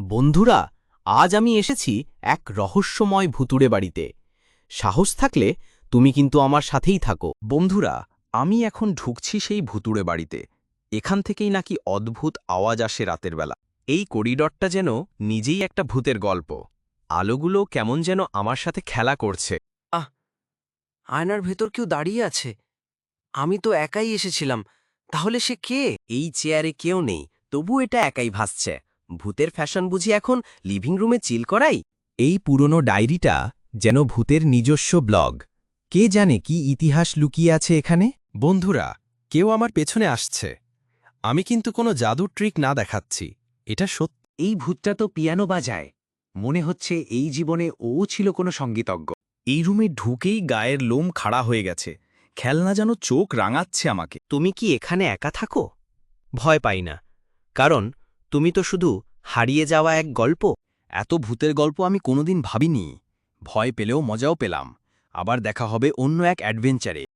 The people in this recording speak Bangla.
বন্ধুরা আজ আমি এসেছি এক রহস্যময় ভুতুড়ে বাড়িতে। সাহস থাকলে তুমি কিন্তু আমার সাথেই থাকো। বন্ধুরা আমি এখন ঢুকছি সেই ভুতুড়ে বাড়িতে। এখান থেকেই নাকি অদ্ভুত আওয়াজ আসে রাতের বেলা। এই করিডরটা যেন নিজেই একটা ভূতের গল্প। আলোগুলো কেমন যেন আমার সাথে খেলা করছে। আহ আয়নার ভেতর কেউ দাঁড়িয়ে আছে। আমি তো একাই এসেছিলাম। তাহলে সে কে? এই চেয়ারে কেউ নেই তবু এটা একাই ভাসছে। ভূতের ফ্যাশন বুঝি এখন লিভিং রুমে চিল করাই? এই পুরনো ডায়েরিটা যেন ভূতের নিজস্ব ব্লগ। কে জানে কি ইতিহাস লুকিয়ে আছে এখানে? বন্ধুরা কেউ আমার পেছনে আসছে। আমি কিন্তু কোনো জাদু ট্রিক না দেখাচ্ছি। এটা সত্যি। এই ভূতটা তো পিয়ানো বাজায়। মনে হচ্ছে এই জীবনে ও ছিল কোনো সঙ্গীতজ্ঞ। এই রুমে ঢুকেই গায়ের লোম খাড়া হয়ে গেছে। খেলনা যেন চোখ রাঙাচ্ছে আমাকে। তুমি কি এখানে একা থাকো? ভয় পাই না। কারণ তুমি তো শুধু হারিয়ে যাওয়া এক গল্প? এত ভূতের গল্প আমি কোনোদিন ভাবিনি। ভয় পেলেও মজাও পেলাম। আবার দেখা হবে অন্য এক অ্যাডভেঞ্চারে।